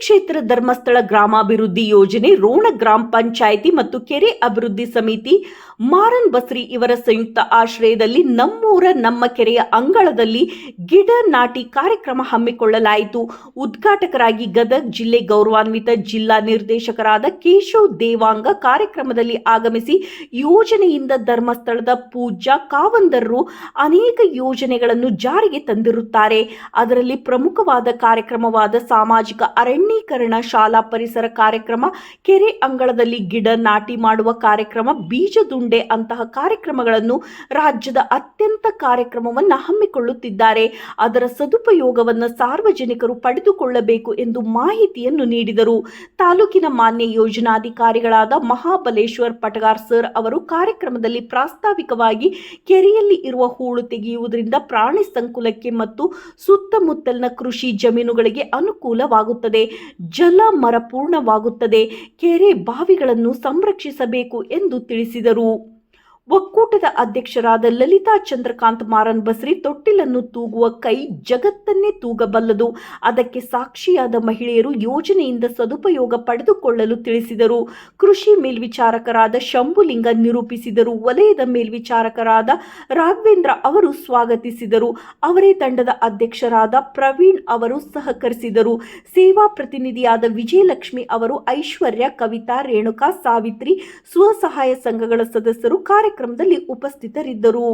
ಕ್ಷೇತ್ರ ಧರ್ಮಸ್ಥಳ ಗ್ರಾಮಾಭಿವೃದ್ಧಿ ಯೋಜನೆ, ರೋಣ ಗ್ರಾಮ ಪಂಚಾಯಿತಿ ಮತ್ತು ಕೆರೆ ಅಭಿವೃದ್ಧಿ ಸಮಿತಿ, ಮಾರನ್ ಬಸ್ರಿ ಇವರ ಸಂಯುಕ್ತ ಆಶ್ರಯದಲ್ಲಿ ನಮ್ಮೂರ ನಮ್ಮ ಕೆರೆಯ ಅಂಗಳದಲ್ಲಿ ಗಿಡ ನಾಟಿ ಕಾರ್ಯಕ್ರಮ ಹಮ್ಮಿಕೊಳ್ಳಲಾಯಿತು. ಉದ್ಘಾಟಕರಾಗಿ ಗದಗ್ ಜಿಲ್ಲೆ ಗೌರವಾನ್ವಿತ ಜಿಲ್ಲಾ ನಿರ್ದೇಶಕರಾದ ಕೇಶವ್ ದೇವಾಂಗ ಕಾರ್ಯಕ್ರಮದಲ್ಲಿ ಆಗಮಿಸಿ ಯೋಜನೆಯಿಂದ ಧರ್ಮಸ್ಥಳದ ಪೂಜ್ಯ ಕಾವಂದರರು ಅನೇಕ ಯೋಜನೆಗಳನ್ನು ಜಾರಿಗೆ ತಂದಿರುತ್ತಾರೆ. ಅದರಲ್ಲಿ ಪ್ರಮುಖವಾದ ಕಾರ್ಯಕ್ರಮವಾದ ಸಾಮಾಜಿಕ ಅರಣ್ಯೀಕರಣ ಶಾಲಾ ಪರಿಸರ ಕಾರ್ಯಕ್ರಮ, ಕೆರೆ ಅಂಗಳದಲ್ಲಿ ಗಿಡ ನಾಟಿ ಮಾಡುವ ಕಾರ್ಯಕ್ರಮ, ಬೀಜದುಂಡೆ ಅಂತಹ ಕಾರ್ಯಕ್ರಮಗಳನ್ನು ರಾಜ್ಯದ ಅತ್ಯಂತ ಕಾರ್ಯಕ್ರಮವನ್ನು ಹಮ್ಮಿಕೊಳ್ಳುತ್ತಿದ್ದಾರೆ. ಅದರ ಸದುಪಯೋಗವನ್ನು ಸಾರ್ವಜನಿಕರು ಪಡೆದುಕೊಳ್ಳಬೇಕು ಎಂದು ಮಾಹಿತಿಯನ್ನು ನೀಡಿದರು. ತಾಲೂಕಿನ ಮಾನ್ಯ ಯೋಜನಾಧಿಕಾರಿಗಳಾದ ಮಹಾಬಲೇಶ್ವರ್ ಪಟಗಾರ್ ಸರ್ ಅವರು ಕಾರ್ಯಕ್ರಮದಲ್ಲಿ ಪ್ರಾಸ್ತಾವಿಕವಾಗಿ ಕೆರೆಯಲ್ಲಿ ಇರುವ ಹೂಳು ತೆಗೆಯುವುದರಿಂದ ಪ್ರಾಣಿ ಸಂಕುಲಕ್ಕೆ ಮತ್ತು ಸುತ್ತಮುತ್ತಲಿನ ಕೃಷಿ ಜಮೀನುಗಳಿಗೆ ಅನುಕೂಲವಾಗುತ್ತದೆ. ಜಲ ಮರಪೂರ್ಣವಾಗುತ್ತದೆ ಕೆರೆ ಬಾವಿಗಳನ್ನು ಸಂರಕ್ಷಿಸಬೇಕು ಎಂದು ತಿಳಿಸಿದರು. ಒಕ್ಕೂಟದ ಅಧ್ಯಕ್ಷರಾದ ಲಲಿತಾ ಚಂದ್ರಕಾಂತ್ ಮಾರನ್ ಬಸ್ರಿ ತೊಟ್ಟಿಲನ್ನು ತೂಗುವ ಕೈ ಜಗತ್ತನ್ನೇ ತೂಗಬಲ್ಲದು. ಅದಕ್ಕೆ ಸಾಕ್ಷಿಯಾದ ಮಹಿಳೆಯರು ಯೋಜನೆಯಿಂದ ಸದುಪಯೋಗ ಪಡೆದುಕೊಳ್ಳಲು ತಿಳಿಸಿದರು. ಕೃಷಿ ಮೇಲ್ವಿಚಾರಕರಾದ ಶಂಭುಲಿಂಗ ನಿರೂಪಿಸಿದರು. ವಲಯದ ಮೇಲ್ವಿಚಾರಕರಾದ ರಾಘವೇಂದ್ರ ಅವರು ಸ್ವಾಗತಿಸಿದರು. ಅವರೇ ತಂಡದ ಅಧ್ಯಕ್ಷರಾದ ಪ್ರವೀಣ್ ಅವರು ಸಹಕರಿಸಿದರು. ಸೇವಾ ಪ್ರತಿನಿಧಿಯಾದ ವಿಜಯಲಕ್ಷ್ಮಿ ಅವರು ಐಶ್ವರ್ಯ, ಕವಿತಾ, ರೇಣುಕಾ, ಸಾವಿತ್ರಿ, ಸ್ವಸಹಾಯ ಸಂಘಗಳ ಸದಸ್ಯರು ಕಾರ್ಯಕ್ರಮದಲ್ಲಿ ಉಪಸ್ಥಿತರಿದ್ದರು